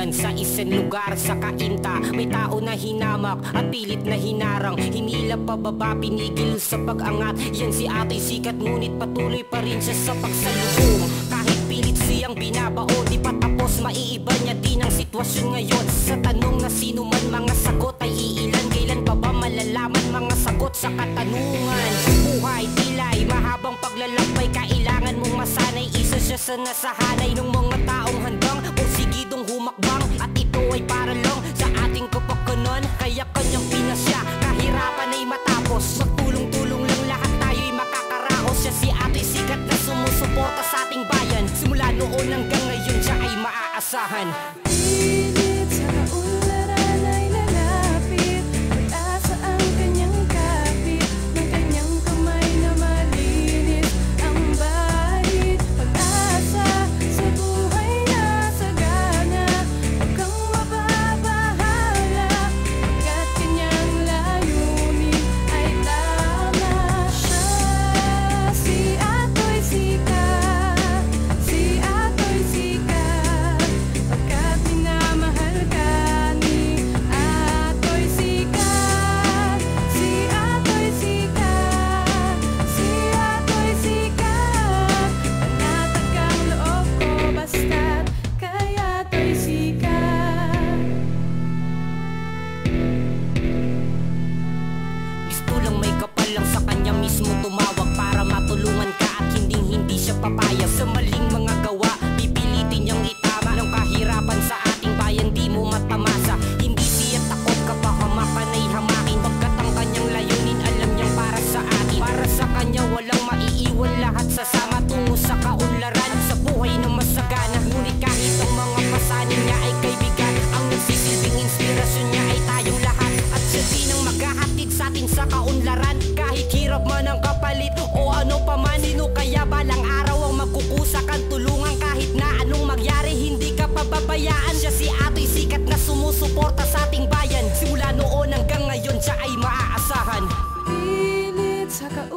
Minsan sa isang lugar sa kainta May tao na hinamak at pilit na hinarang. Hinila pababa pinigil sa pag-angat. Yan si ate sikat ngunit patuloy pa rin siya sa pagsalubong. Kahit pilit siyang binabao di pa tapos Maiiba niya din ang sitwasyon ngayon. Sa tanong na sino man mga sagot ay iilan Kailan pa ba malalaman mga sagot sa katanungan? Buhay tilay mahabang paglalakbay Kailangan mong masanay. Isa siya sa nasahanay Ng mga taong handang sa atin sa kaunlaran. Kahit hirap man ang kapalit o ano pa man Sino kaya balang araw ang magkukusa kang tulungan? Kahit na anong magyari hindi ka pababayaan. Siya si ato'y sikat na sumusuporta sa ating bayan. Simula noon hanggang ngayon siya ay maaasahan. Pilit sa ka